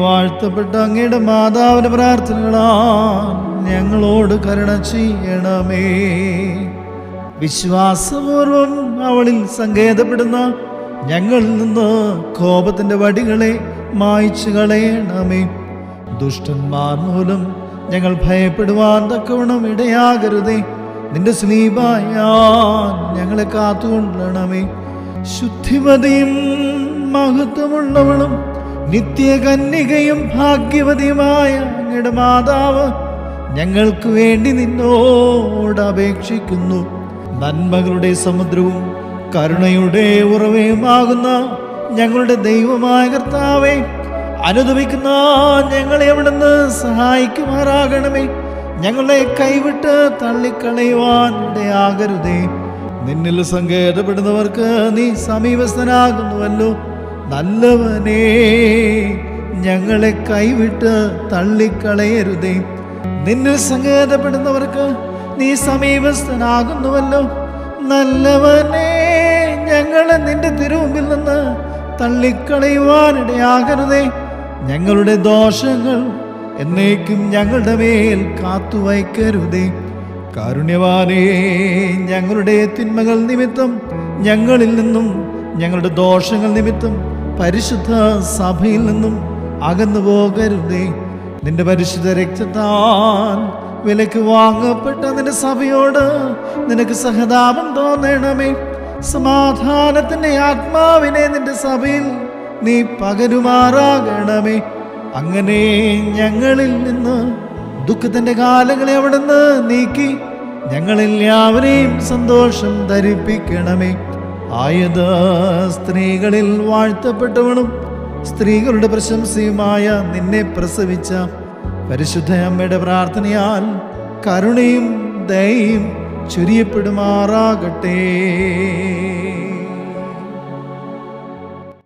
വാഴ്ത്തപ്പെട്ട അങ്ങയുടെ മാതാവിന്റെ പ്രാർത്ഥനകളാ ഞങ്ങളോട് കരുണ ചെയ്യണമേ. വിശ്വാസപൂർവം അവളിൽ സങ്കേതപ്പെടുന്ന ഞങ്ങളിൽ നിന്ന് കോപത്തിന്റെ വടികളെ മായ്ച്ചു കളയണമേ. ദുഷ്ടന്മാർ മൂലം ഞങ്ങൾ ഭയപ്പെടുവാൻ തക്കവണ്ണം ഇടയാകരുതേ. നിന്റെ സ്ലീപായ ഞങ്ങളെ കാത്തുകൊള്ളണമേ. ശുദ്ധിമതിയും മഹത്വമുള്ളവളും നിത്യകന്യകയും ഭാഗ്യവതിയുമായ അങ്ങയുടെ മാതാവ് ഞങ്ങൾക്ക് വേണ്ടി നിന്നോട് അപേക്ഷിക്കുന്നു. നന്മകളുടെ സമുദ്രവും കരുണയുടെ ഉറവയുമാകുന്ന ഞങ്ങളുടെ ദൈവമായ കർത്താവെ അനുദമിക്കുന്ന ഞങ്ങളെ അവിടുന്ന് സഹായിക്കുമാറാകണമേ. ഞങ്ങളെ കൈവിട്ട് തള്ളിക്കളയുവാൻ ഇടയാകരുതേ. നിന്നിൽ സങ്കേതപ്പെടുന്നവർക്ക് നീ സമീപസ്ഥനാകുന്നുവല്ലോ. നല്ലവനേ ഞങ്ങളെ കൈവിട്ട് തള്ളിക്കളയരുതേ. നിന്നെ സങ്കേതപ്പെടുന്നവർക്ക് നീ സമീപസ്ഥനാകുന്നുവല്ലോ. നല്ലവനേ ഞങ്ങളെ നിന്റെ തിരുമുമ്പിൽ നിന്ന് തള്ളിക്കളയുവാനിടയാകരുതേ. ഞങ്ങളുടെ ദോഷങ്ങൾ എന്നേക്കും ഞങ്ങളുടെ മേൽ കാത്തുവയ്ക്കരുതേ. കാരുണ്യവാനേ ഞങ്ങളുടെ തിന്മകൾ നിമിത്തം ഞങ്ങളിൽ നിന്നും ഞങ്ങളുടെ ദോഷങ്ങൾ നിമിത്തം പരിശുദ്ധ സഭയിൽ നിന്നും അകന്നു പോകരുതേ. നിന്റെ പരിശുദ്ധ രക്തത്താൽ വിലക്ക് വാങ്ങപ്പെട്ട നിന്റെ സഭയോട് നിനക്ക് സഹതാപം തോന്നണമേ. സമാധാനത്തിന്റെ ആത്മാവിനെ നിന്റെ സഭയിൽ നീ പകരുമാറാകണമേ. അങ്ങനെ ഞങ്ങളിൽ നിന്ന് ദുഃഖത്തിന്റെ കാലങ്ങളെ അവിടുന്ന് നീക്കി ഞങ്ങളെല്ലാവരെയും സന്തോഷം ധരിപ്പിക്കണമേ. ആയത് സ്ത്രീകളിൽ വാഴ്ത്തപ്പെട്ടവളും സ്ത്രീകളുടെ പ്രശംസയുമായ നിന്നെ പ്രസവിച്ച പരിശുദ്ധ അമ്മയുടെ പ്രാർത്ഥനയാൽ കരുണയും ദയയും ചൊരിയപ്പെടുമാറാകട്ടെ.